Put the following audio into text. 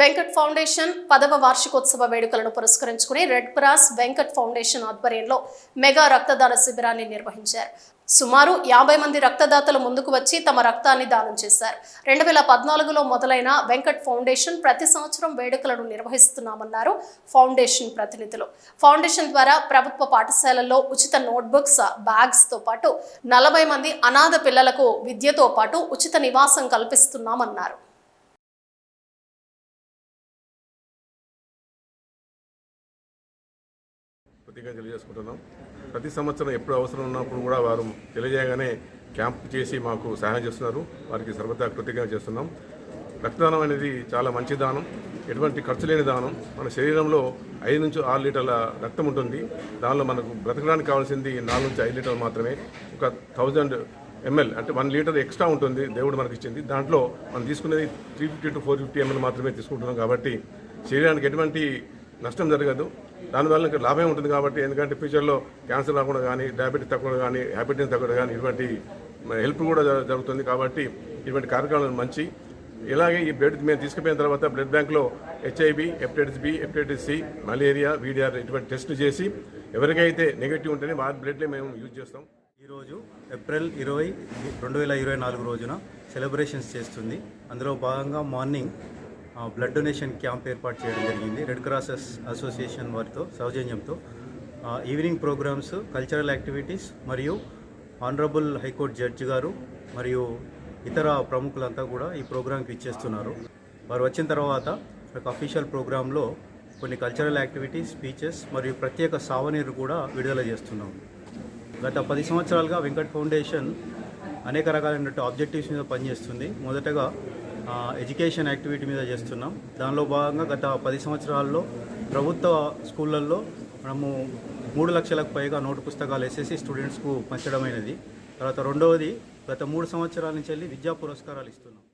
Venkat foundation పదవ వార్షికోత్సవ వేడుకలను పురస్కరించుకుని రెడ్ క్రాస్ వెంకట్ ఫౌండేషన్ ఆధ్వర్యంలో మెగా రక్తదాన శిబిరాన్ని నిర్వహించారు. సుమారు యాభై మంది రక్తదాతలు ముందుకు వచ్చి తమ రక్తాన్ని దానం చేశారు. రెండు వేల పద్నాలుగులో మొదలైన వెంకట్ ఫౌండేషన్ ప్రతి సంవత్సరం వేడుకలను నిర్వహిస్తున్నామన్నారు ఫౌండేషన్ ప్రతినిధులు. ఫౌండేషన్ ద్వారా ప్రభుత్వ పాఠశాలల్లో ఉచిత నోట్బుక్స్ బ్యాగ్స్తో పాటు నలభై మంది అనాథ పిల్లలకు విద్యతో పాటు ఉచిత నివాసం కల్పిస్తున్నామన్నారు. కొద్దిగా తెలియజేసుకుంటున్నాం. ప్రతి సంవత్సరం ఎప్పుడు అవసరం ఉన్నప్పుడు కూడా వారు తెలియజేయగానే క్యాంప్ చేసి మాకు సహాయం చేస్తున్నారు. వారికి సర్వదా కృతజ్ఞత చేస్తున్నాం. రక్తదానం అనేది చాలా మంచి దానం. ఎటువంటి ఖర్చు లేని దానం. మన శరీరంలో ఐదు నుంచి ఆరు లీటర్ల రక్తం ఉంటుంది. దానిలో మనకు బ్రతకడానికి కావాల్సింది నాలుగు నుంచి ఐదు లీటర్లు మాత్రమే. ఒక థౌజండ్ ఎంఎల్ అంటే వన్ లీటర్ ఎక్స్ట్రా ఉంటుంది. దేవుడు మనకి ఇచ్చింది. దాంట్లో మనం తీసుకునేది three fifty to four fifty ML మాత్రమే తీసుకుంటున్నాం. కాబట్టి శరీరానికి ఎటువంటి నష్టం జరగదు. దానివల్ల ఇంకా లాభం ఉంటుంది కాబట్టి ఎందుకంటే ఫ్యూచర్లో క్యాన్సర్ రాకుండా కానీ డయాబెటీస్ తగ్గడం కానీ హ్యాబిటీస్ తగ్గడం కానీ ఇటువంటి హెల్ప్ కూడా జరుగుతుంది కాబట్టి ఇటువంటి కార్యక్రమాలు మంచి. ఇలాగే ఈ బ్లడ్ మేము తీసుకుపోయిన తర్వాత బ్లడ్ బ్యాంక్లో HIV hepatitis B hepatitis C malaria VDRL ఇటువంటి టెస్టులు చేసి ఎవరికైతే నెగిటివ్ ఉంటేనే వారి బ్లడ్లే మేము యూజ్ చేస్తాం. ఈరోజు ఏప్రిల్ ఇరవై రెండు వేల ఇరవై నాలుగు రోజున సెలబ్రేషన్స్ చేస్తుంది. అందులో భాగంగా మార్నింగ్ బ్లడ్ డొనేషన్ క్యాంప్ ఏర్పాటు చేయడం జరిగింది. రెడ్ క్రాసెస్ అసోసియేషన్ వారితో సౌజన్యంతో. ఈవినింగ్ ప్రోగ్రామ్స్ కల్చరల్ యాక్టివిటీస్ మరియు ఆనరబుల్ హైకోర్టు జడ్జి గారు మరియు ఇతర ప్రముఖులంతా కూడా ఈ ప్రోగ్రాంకి ఇచ్చేస్తున్నారు వారు వచ్చిన తర్వాత ఒక అఫీషియల్ ప్రోగ్రాంలో కొన్ని కల్చరల్ యాక్టివిటీస్ స్పీచెస్ మరియు ప్రత్యేక సావనీరు కూడా విడుదల చేస్తున్నాం. గత పది సంవత్సరాలుగా వెంకట్ ఫౌండేషన్ అనేక రకాలైన ఆబ్జెక్టివ్స్ మీద పనిచేస్తుంది. మొదటగా ఎడ్యుకేషన్ యాక్టివిటీ మీద చేస్తున్నాం. దానిలో భాగంగా గత పది సంవత్సరాల్లో ప్రభుత్వ స్కూళ్ళల్లో మనము మూడు లక్షలకు పైగా నోటు పుస్తకాలు ఎస్ఎస్సి స్టూడెంట్స్కు పంచడమైనది. తర్వాత రెండవది గత మూడు సంవత్సరాల నుంచి వెళ్ళి విద్యా పురస్కారాలు ఇస్తున్నాం.